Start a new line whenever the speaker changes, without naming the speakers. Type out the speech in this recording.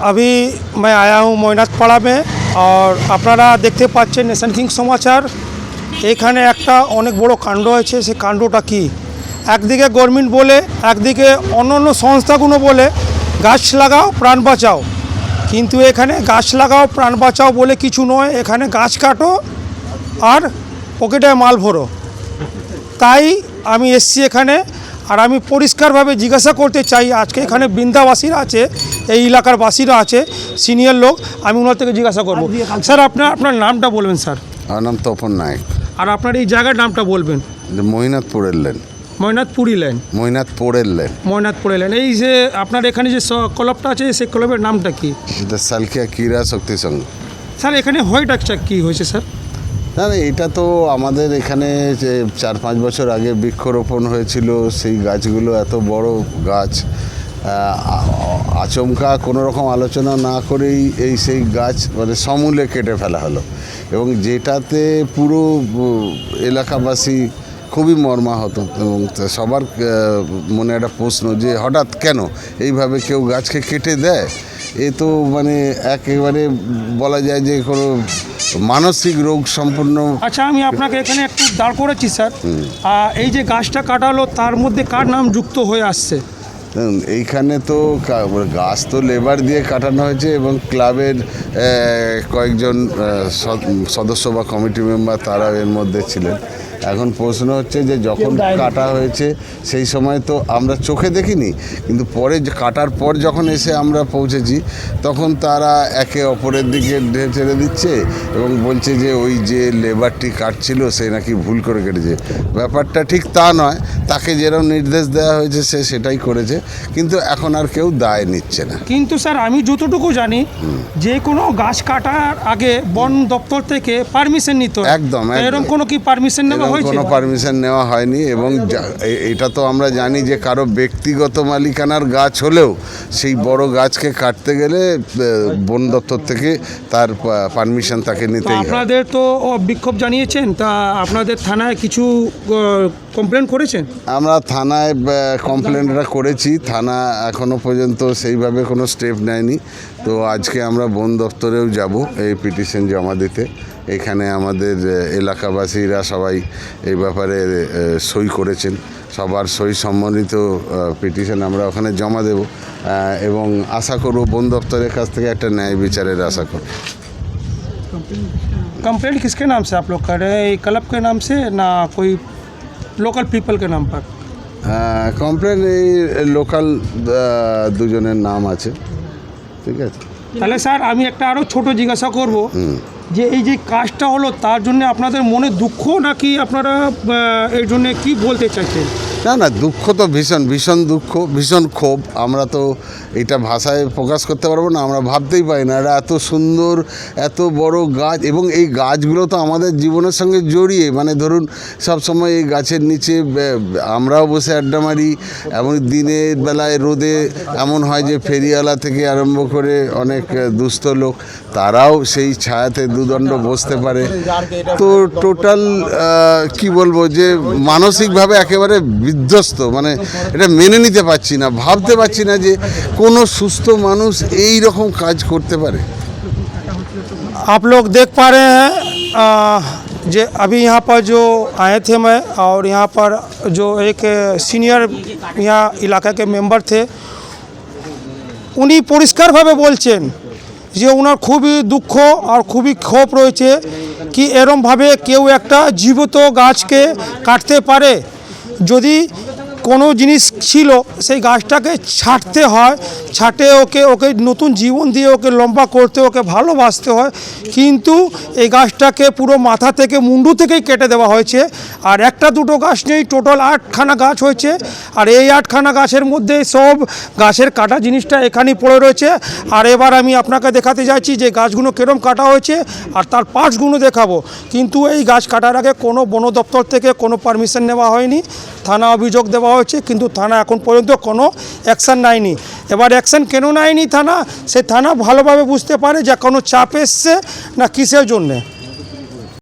अभी मैं आया हूँ मोइनाथ पाड़ा में और আপনারা দেখতে পাচ্ছেন নেশন কিং সমাচার এখানে একটা অনেক বড় কাণ্ড হয়েছে সেই কাণ্ডটা কি একদিকে গভর্নমেন্ট বলে একদিকে অন্য অন্য সংস্থাগুলো বলে গাছ লাগাও প্রাণ বাঁচাও কিন্তু এখানে গাছ লাগাও প্রাণ বাঁচাও বলে কিছু নয় এখানে গাছ কাটো আর পকেটে মাল ভরো তাই আমি এসছি এখানে আর আমি পরিষ্কারভাবে জিজ্ঞাসা করতে চাই আজকে এখানে বৃন্দাবাসীরা আছে এই এলাকার বাসীরা আছে সিনিয়র লোক আমি ওনার থেকে জিজ্ঞাসা করব। স্যার আপনার আপনার নামটা বলবেন স্যার।
আমার নাম তপন নায়ক।
আর আপনার এই জায়গার নামটা বলবেন?
মহিনাথপুরের লেন।
ময়নাথপুরি লাইন
মহিনাথপুরের লেন।
ময়নাথপুরে লাইন এই যে আপনার এখানে যে ক্লাবটা আছে সেই ক্লাবের নামটা কি?
সালকিয়া ক্রীড়া শক্তি সংঘ।
স্যার এখানে আচ্ছা কী হয়েছে স্যার?
না না এটা তো আমাদের এখানে যে চার পাঁচ বছর আগে বৃক্ষরোপণ হয়েছিল, সেই গাছগুলো এত বড় গাছ। আচমকা কোনো রকম আলোচনা না করেই এই সেই গাছ মানে সমূলে কেটে ফেলা হলো। এবং যেটাতে পুরো এলাকাবাসী খুবই মর্মাহত এবং সবার মনে একটা প্রশ্ন যে হঠাৎ কেন এইভাবে কেউ গাছকে কেটে দেয়? এ তো মানে একেবারে বলা যায় যে কোনো মানসিক রোগ সম্পূর্ণ
আচ্ছা আমি আপনাকে এখানে একটু দাঁড় করেছি স্যার। এই যে গাছটা কাটালো তার মধ্যে কার নাম যুক্ত হয়ে আসছে?
এইখানে তো গাছ তো লেবার দিয়ে কাটানো হয়েছে এবং ক্লাবের কয়েকজন সদস্য বা কমিটি মেম্বার তারা এর মধ্যে ছিলেন। এখন প্রশ্ন হচ্ছে যে যখন কাটা হয়েছে সেই সময় তো আমরা চোখে দেখিনি। কিন্তু পরে কাটার পর যখন এসে আমরা পৌঁছেছি তখন তারা একে অপরের দিকে ছেড়ে দিচ্ছে এবং বলছে যে ওই যে লেবারটি কাটছিল সে নাকি ভুল করে কেটেছে। ব্যাপারটা ঠিক তা নয়। তাকে যেরকম নির্দেশ দেওয়া হয়েছে সে সেটাই করেছে। কিন্তু এখন আর কেউ দায় নিচ্ছে না।
কিন্তু স্যার আমি যতটুকু জানি যে কোনো গাছ কাটার আগে বন দপ্তর থেকে পারমিশন নিতে।
একদম,
এরকম কোনো কি পারমিশন নেওয়া
কোনো পারমিশন নেওয়া হয়নি এবং এটা তো আমরা জানি যে কারও ব্যক্তিগত মালিকানার গাছ হলেও সেই বড় গাছকে কাটতে গেলে বন দপ্তর থেকে তার পারমিশন তাকে
তো
নিতেই হয়।
আপনাদের তো বিক্ষোভ জানিয়েছেন তা আপনাদের থানায় কিছু কমপ্লেন করেছেন?
আমরা থানায় কমপ্লেনটা করেছি থানা এখনও পর্যন্ত সেইভাবে কোনো স্টেপ নেয়নি। তো আজকে আমরা বন দপ্তরেও যাব এই পিটিশন জমা দিতে। এখানে আমাদের আহ, এলাকাবাসীরা সবাই এই ব্যাপারে আহ, সই করেছেন সবার সই সম্বন্ধিত পিটিশন আমরা ওখানে জমা দেব আহ, এবং আশা করব বন দপ্তরের কাছ থেকে একটা ন্যায় বিচারের আশা করব
कंप्लेंट किसके नाम से आप लोग कर रहे हैं ये क्लब के नाम से ना कोई लोकल पीपल के नाम पर
কমপ্লেন এই লোকাল দুজনের নাম আছে ঠিক আছে
তাহলে স্যার আমি একটা আরও ছোট জিজ্ঞাসা করব যে এই যে কাজটা হলো তার জন্য আপনাদের মনে দুঃখ নাকি আপনারা এর জন্য কি বলতে চাইছেন?
না না, দুঃখ তো ভীষণ ভীষণ দুঃখ, ভীষণ ক্ষোভ। আমরা তো এটা ভাষায় প্রকাশ করতে পারব না, আমরা ভাবতেই পারি না। এটা এত সুন্দর, এত বড় গাছ, এবং এই গাছগুলো তো আমাদের জীবনের সঙ্গে জড়িয়ে মানে ধরুন, সব সময় এই গাছের নিচে আমরাও বসে আড্ডা মারি, এমন দিনের বেলায় রোদে, এমন হয় যে ফেরিওয়ালা থেকে আরম্ভ করে অনেক দুস্থ লোক, তারাও সেই ছায়াতে দুদণ্ড বসতে পারে। তো টোটাল কি বলব যে, মানসিকভাবে একেবারে বিধ্বস্ত মানে এটা মেনে নিতে পারছি না ভাবতে পারছি না যে কোনো সুস্থ মানুষ এই রকম কাজ করতে পারে
आप लोग देख पा रहे हैं आ, जे अभी यहाँ पर जो आए थे मैं और यहाँ पर जो एक সিনিয়র यहाँ इलाका के मेंबर थे উনি পরিষ্কারভাবে বলছেন যে ওনার খুবই দুঃখ আর খুবই ক্ষোভ রয়েছে কি এরমভাবে কেউ একটা জীবিত গাছকে কাটতে পারে যদি কোনো জিনিস ছিল, সেই গাছটাকে ছাঁটতে হয়, ছাঁটে ওকে ওকে নতুন জীবন দিয়ে ওকে লম্বা করতে, ওকে ভালোবাসতে হয়। কিন্তু এই গাছটাকে পুরো মাথা থেকে, মুন্ডু থেকেই কেটে দেওয়া হয়েছে। আর একটা দুটো গাছ নেই, টোটাল আটখানা গাছ হয়েছে। আর এই আটখানা গাছের মধ্যে সব গাছের কাটা জিনিসটা এখানেই পড়ে রয়েছে। আর এবার আমি আপনাকে দেখাতে যাচ্ছি যে গাছগুলো কীরকম কাটা হয়েছে, আর তার পার্টসগুলো দেখাবো। কিন্তু এই গাছ কাটার আগে কোনো বন দপ্তর থেকে কোনো পারমিশন নেওয়া হয়নি। থানা অভিযোগ দেওয়া হয়েছে কিন্তু থানা এখন পর্যন্ত কোনো অ্যাকশান নেয়নি। এবার অ্যাকশান কেন নেয়নি থানা? সে থানা ভালোভাবে বুঝতে পারে যে কোনো চাপ এসছে না কিসের জন্যে।